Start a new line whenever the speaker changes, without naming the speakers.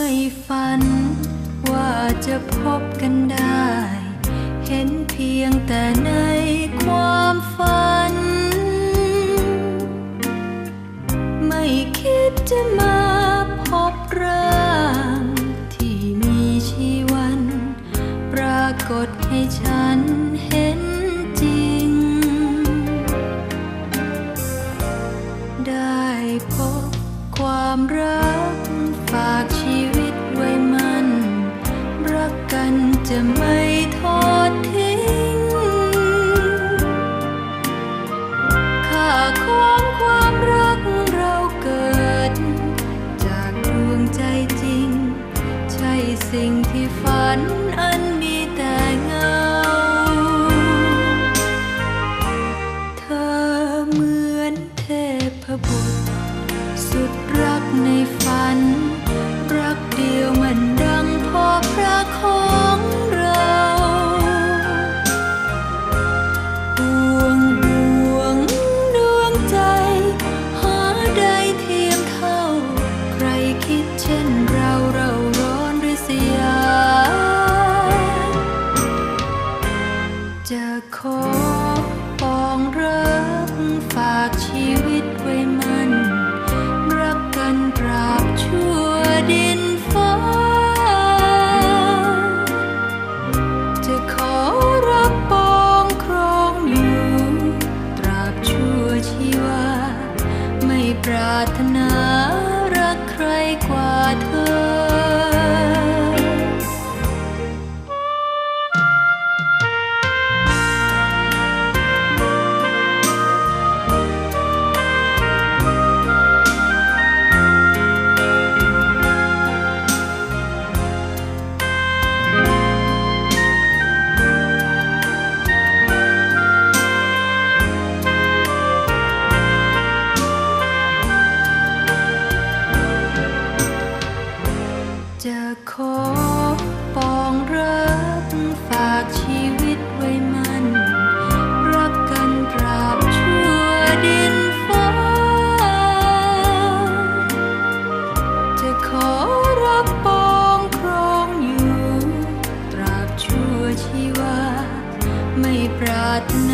ไม่ฝัน ว่าจะพบกันได้ เห็นเพียงแต่ในความฝัน ไม่คิดจะมาพบร่างที่มีชีวัน ปรากฏให้ฉันเห็นจริง ได้พบความรักากชีวิตไว้มัน รักกันตราบชั่วดินฟ้า จะขอรักปองครองอยู่ ตราบชั่วชีวา ไม่ปรารถนารักใครกว่าเธอ at